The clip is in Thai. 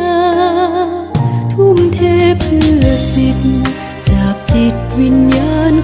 า